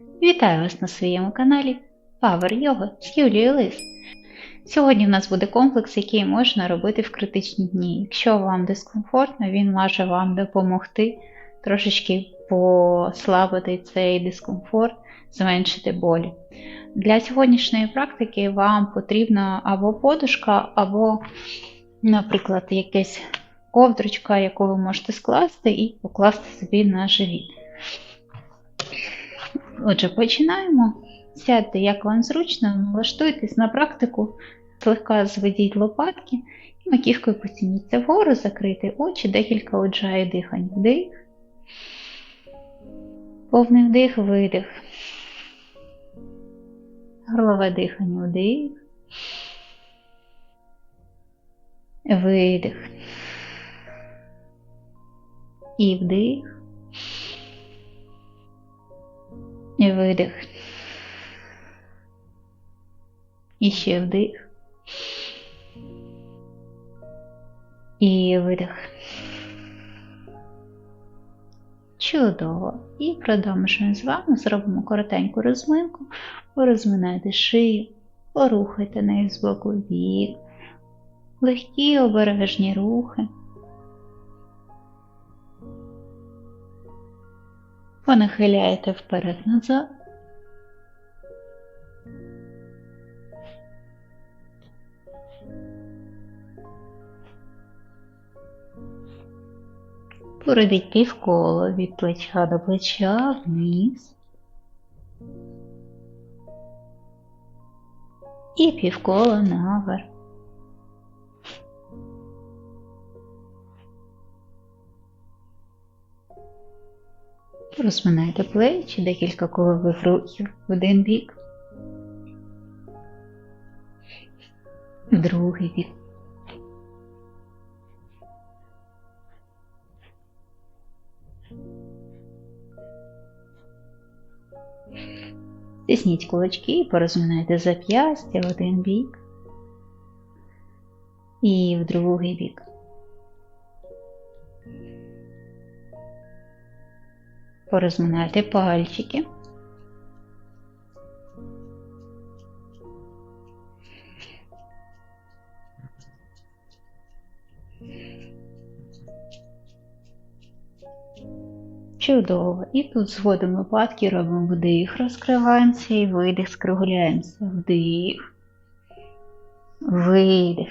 Вітаю вас на своєму каналі Power Yoga з Юлією Лис. Сьогодні в нас буде комплекс, який можна робити в критичні дні. Якщо вам дискомфортно, він може вам допомогти трошечки послабити цей дискомфорт, зменшити болі. Для сьогоднішньої практики вам потрібна або подушка, або, наприклад, якась ковдрочка, яку ви можете скласти і покласти собі на живіт. Отже, починаємо. Сядьте, як вам зручно, налаштуйтесь на практику, злегка зведіть лопатки і маківкою потяніться вгору, закрийте очі, декілька оджає дихань. Вдих, повний вдих, видих. Горлове дихання вдих. Видих. І вдих. І видих. І ще вдих. І видих. Чудово. І продовжуємо з вами. Зробимо коротеньку розминку. Порозминайте шию, порухайте нею з боку в бік. Легкі обережні рухи. Понахиляєте вперед-назад. Поробіть півколо від плеча до плеча вниз. І півколо наверх. Розминайте плечі, декілька колових рухів в один бік, в другий бік. Тисніть кулачки порозминайте зап'ястя в один бік і в другий бік. Порозминайте пальчики. Чудово. І тут зводимо лопатки, робимо вдих, розкриваємося і видих, скругляємося. Вдих. Видих.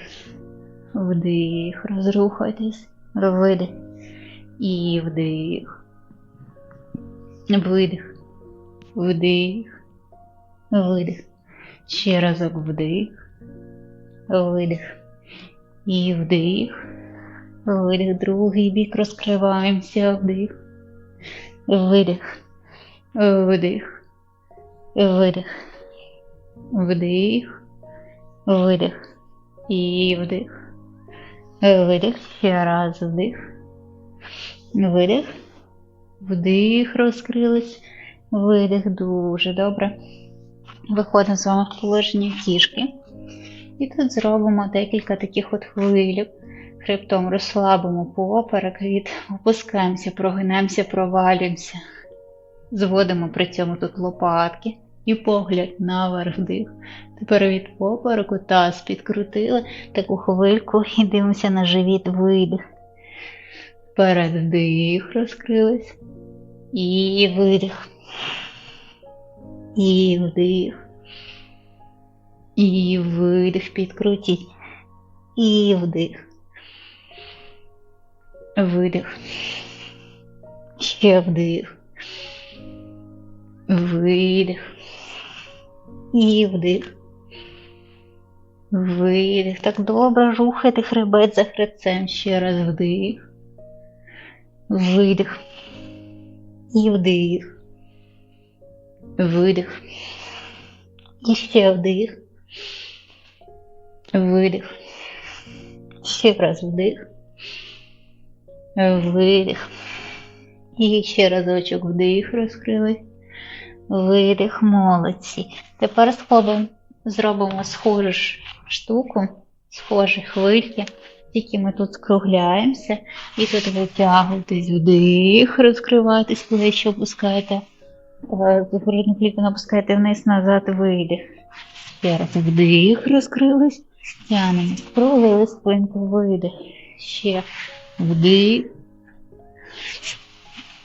Вдих. Розрухайтесь. Видих. І вдих. Видих. Вдих. Видих. Ще разок вдих. Видих. І вдих. Видих. Другий бік розкриваємося. Вдих. Видих. Вдих. Видих. Вдих. Видих. І вдих. Видих. Ще раз вдих. Видих. Вдих, розкрились. Видих. Дуже добре. Виходимо з вами в положення кішки. І тут зробимо декілька таких от хвилів. Хребтом розслабимо поперек, від опускаємося, прогинаємося, провалюємося. Зводимо при цьому тут лопатки і погляд наверх вдих. Тепер від попереку таз підкрутили таку хвильку і дивимося на живіт видих. Вперед вдих, розкрились. І видих. І вдих. І видих, підкрутіть. І вдих. Видих. Ще вдих. Видих. І вдих. Видих. Так добре рухайте хребет за хребцем. Ще раз вдих. Видих. І вдих. Видих. І ще вдих. Видих. Ще раз вдих. Видих. І ще разочок вдих розкрили. Видих, молодці. Тепер спробуємо зробимо схожу штуку, схожі хвильки. Тільки ми тут скругляємося і тут витягуєтесь вдих, розкриваєтесь, плечі опускаєте. Е, Грудну клітину опускайте вниз, назад, видих. Ще раз вдих, розкрились, тянемо, скруглили спинку, видих. Ще вдих,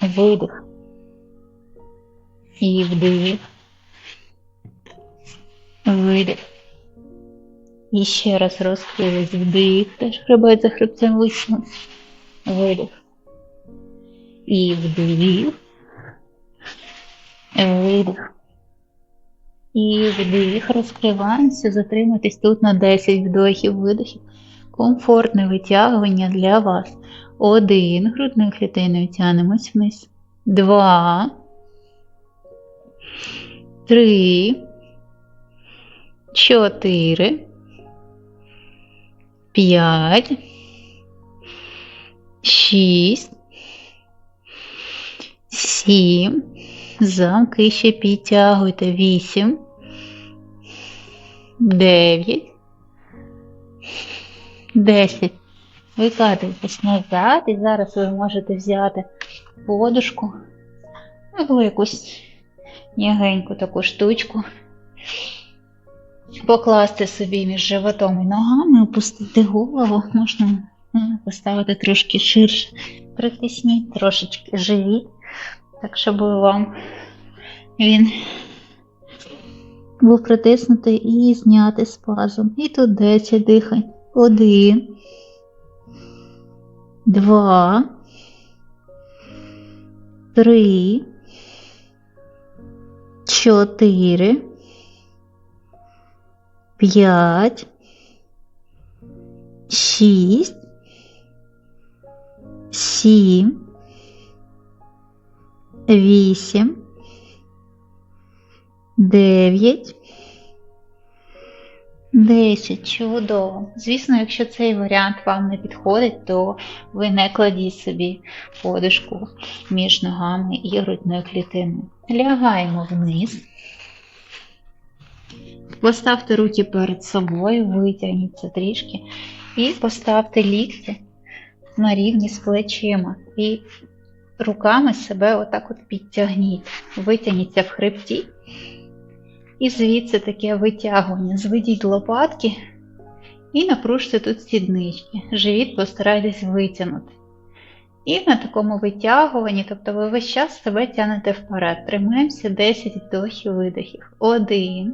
видих. І вдих. Видих. І ще раз розкрились, вдих, теж хребет за хребцем висунувся. Видих. І вдих. Видих. І вдих, розкриваємося, затриматись тут на 10 вдохів, видохів. Комфортне витягування для вас. Один. Грудною клітиною тянемось вниз. Два. Три. Чотири. П'ять. Шість. Сім. Замки ще підтягуйте. Вісім. Дев'ять. Десять. Викатуйтесь назад, і зараз ви можете взяти подушку або якусь м'ягеньку таку штучку, покласти собі між животом і ногами, опустити голову, можна поставити трошки ширше, притисніть трошечки живіт, так щоб вам він був притиснутий і зняти спазм. І тут 10 дихань. Один. Два. Три. Чотири. П'ять. Шість. Сім. Вісім. Дев'ять. Десять. Чудово. Звісно, якщо цей варіант вам не підходить, то ви не кладіть собі подушку між ногами і грудною клітиною. Лягаємо вниз. Поставте руки перед собою, витягніться трішки і поставте лікті на рівні з плечима. І руками себе отак от підтягніть. Витягніться в хребті. І звідси таке витягування. Зведіть лопатки і напружте тут сіднички. Живіт постарайтесь витягнути. І на такому витягуванні, тобто ви весь час себе тянете вперед. Тримаємося 10 вдохів видохів. Один.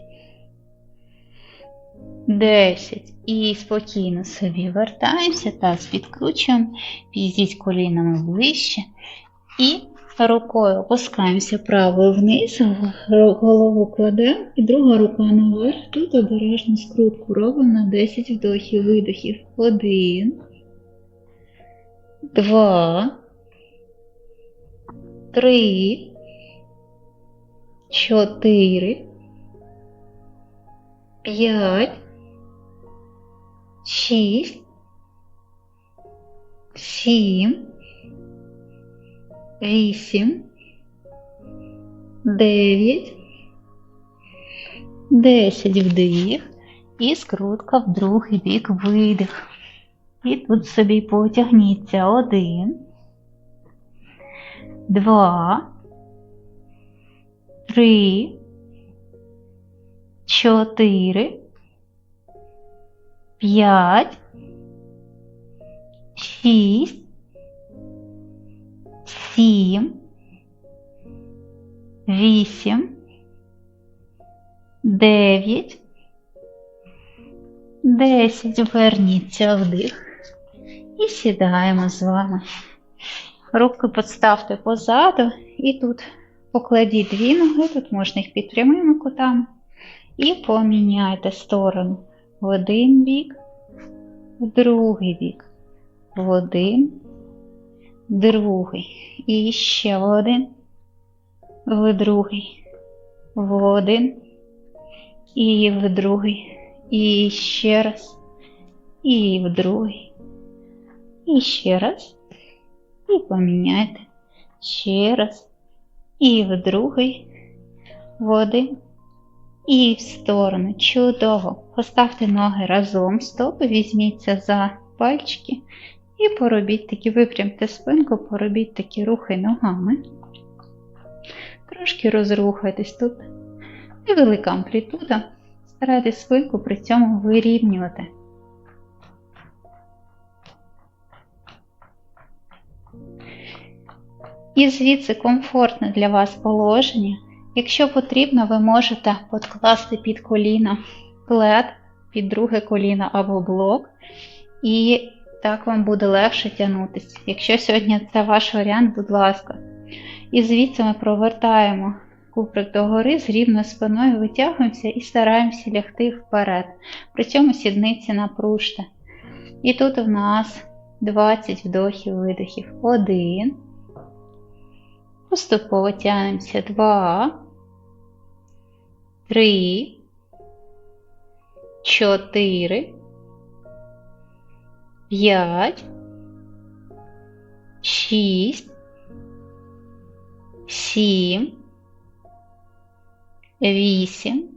Десять. І спокійно собі вертаємося, таз підкручуємо, підійдіть колінами ближче. І рукою опускаємося правою вниз, голову кладемо, і друга рука наверх. Тут обережно скрутку робимо на 10 вдохів, видохів. Один. Два. Три. Чотири. П'ять. Шість. Сім. Вісім. Дев'ять. Десять вдих. І скрутка в другий бік видих. І тут собі потягніться. Один. Два. Три. Чотири. П'ять. Шість. Сім. Вісім. Дев'ять. Десять. Верніться вдих. І сідаємо з вами. Руки підставте позаду і тут покладіть дві ноги, тут можна їх під прямими кутами. І поміняйте сторону в один бік, в другий бік, в один, другий. І ще в один, в другий, в один і в другий. І ще раз. І в другий. І ще раз. І поміняйте. Ще раз. І в другий. В один. І в сторону. Чудово. Поставте ноги разом, стопи, візьміться за пальчики і поробіть такі, випрямте спинку, поробіть такі рухи ногами. Трошки розрухайтесь тут. Невелика амплітуда. Старайтесь спинку при цьому вирівнювати. І звідси комфортне для вас положення. Якщо потрібно, ви можете підкласти під коліна плед, під друге коліно або блок, і так вам буде легше тягнутися. Якщо сьогодні це ваш варіант, будь ласка. І звідси ми провертаємо куприк догори з рівною спиною, витягуємося і стараємося лягти вперед. При цьому сідниці напружте. І тут у нас 20 вдохів-видохів. Один. Поступово тягнемося. Два. Три. Чотири. П'ять. Шість. Сім. Вісім.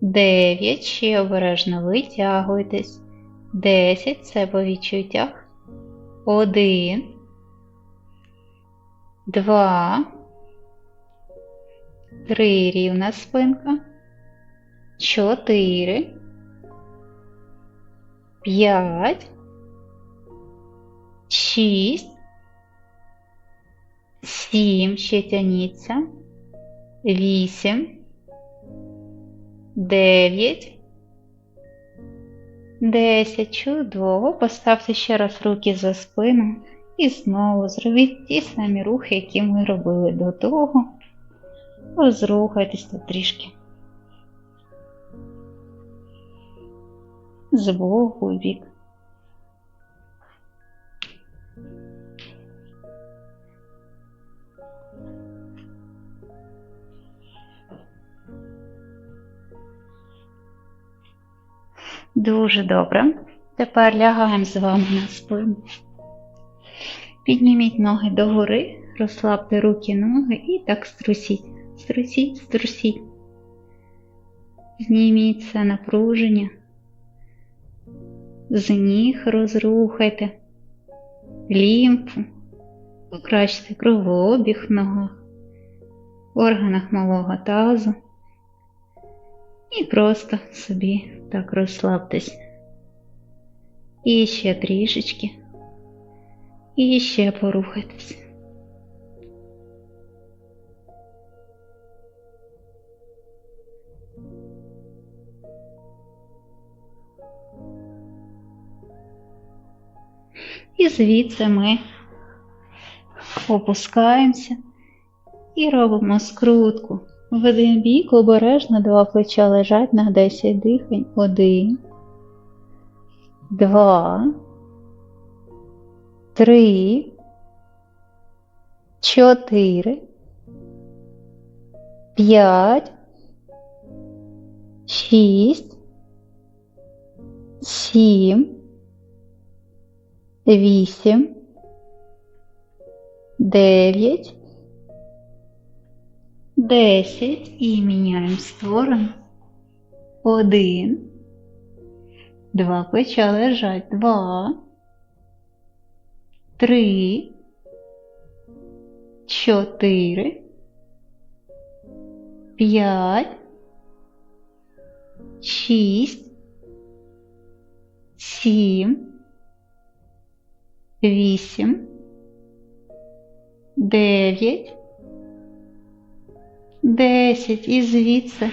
Дев'ять. Ще обережно витягуйтесь. Десять. Це по відчуттях. Один. Два. Три рівна спинка. Чотири. П'ять. Шість. Сім. Ще тяніться. Вісім. Дев'ять. Десять. Чудово. Поставте ще раз руки за спину. І знову зробіть ті самі рухи, які ми робили до того. Розрухайтесь тут трішки. З боку в бік. Дуже добре. Тепер лягаємо з вами на спину. Підніміть ноги догори, розслабте руки, ноги і так струсіть. Струсіть, струсіть. Зніміть це напруження. З ніг розрухайте, лімфу, покращте кровообіг в ногах, в органах малого тазу. І просто собі так розслабтесь. І ще трішечки. І ще порухайтесь. І звідси ми опускаємося і робимо скрутку. В один бік обережно два плеча лежать на 10 дихань. Один, два, три, чотири, п'ять, шість, сім, вісім, дев'ять, десять. І міняємо сторону. Один, два. Плеча лежать, два. Три, чотири, п'ять, шість, сім, вісім, дев'ять, десять. І звідси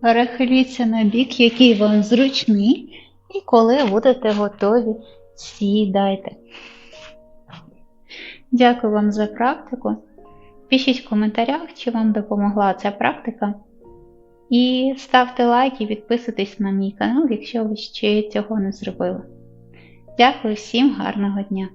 перехиліться на бік, який вам зручний, і коли будете готові, сідайте. Дякую вам за практику. Пишіть в коментарях, чи вам допомогла ця практика. І ставте лайк і підписуйтесь на мій канал, якщо ви ще цього не зробили. Дякую всім гарного дня!